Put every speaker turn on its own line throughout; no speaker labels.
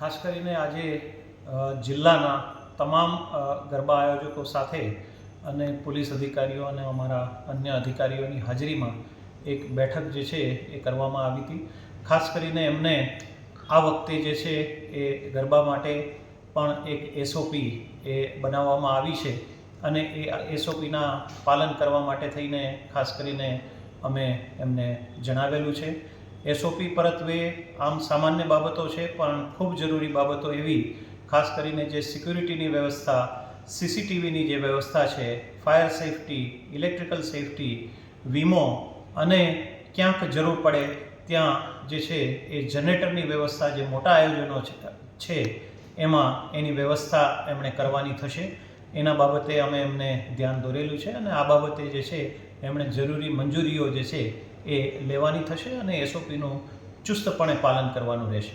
ખાસ કરીને આજે જિલ્લાના તમામ ગરબા આયોજકો સાથે અને પોલીસ અધિકારીઓ અને અમારા અન્ય અધિકારીઓની હાજરીમાં એક બેઠક જે છે એ કરવામાં આવી હતી. ખાસ કરીને એમને આ વખતે જે છે એ ગરબા માટે પણ એક એસઓપી એ બનાવવામાં આવી છે અને એ એસઓપીના પાલન કરવા માટે થઈને ખાસ કરીને અમે એમને જણાવેલું છે. એસઓપી પરત્વે આમ સામાન્ય બાબતો છે, પણ ખૂબ જરૂરી બાબતો એવી, ખાસ કરીને જે સિક્યુરિટીની વ્યવસ્થા સીસીટીવીની જે વ્યવસ્થા છે, ફાયર સેફટી, ઇલેક્ટ્રિકલ સેફટી, વીમો અને ક્યાંક જરૂર પડે ત્યાં જે છે એ જનરેટરની વ્યવસ્થા જે મોટા આયોજનો છે- એમાં એની વ્યવસ્થા એમણે કરવાની થશે. એના બાબતે અમે એમને ધ્યાન દોરેલું છે અને આ બાબતે જે છે, એમણે જરૂરી મંજૂરીઓ જે છે એ લેવાની થશે અને એસઓપીનું ચુસ્તપણે પાલન કરવાનું રહેશે.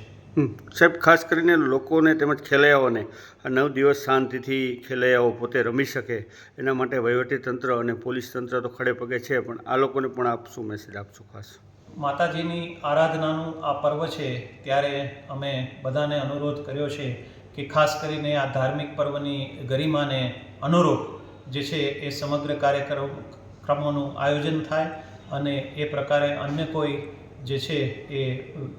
સાહેબ ખાસ કરીને લોકોને તેમજ ખેલૈયાઓને આ નવ દિવસ શાંતિથી ખેલૈયાઓ પોતે રમી શકે એના માટે વહીવટીતંત્ર અને પોલીસ તંત્ર તો ખડે પગે છે પણ આ લોકોને પણ આપ શું મેસેજ આપશો ખાસ?
માતાજીની આરાધનાનું આ પર્વ છે ત્યારે અમે બધાને અનુરોધ કર્યો છે કે ખાસ કરીને આ ધાર્મિક પર્વની ગરિમાને અનુરૂપ જે છે એ સમગ્ર કાર્યક્રમ ક્રમોનું આયોજન થાય અને એ પ્રકારે અન્ય કોઈ જે છે એ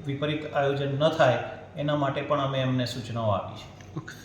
વિપરીત આયોજન ન થાય, એના માટે પણ અમે એમને સૂચનાઓ આપી છે.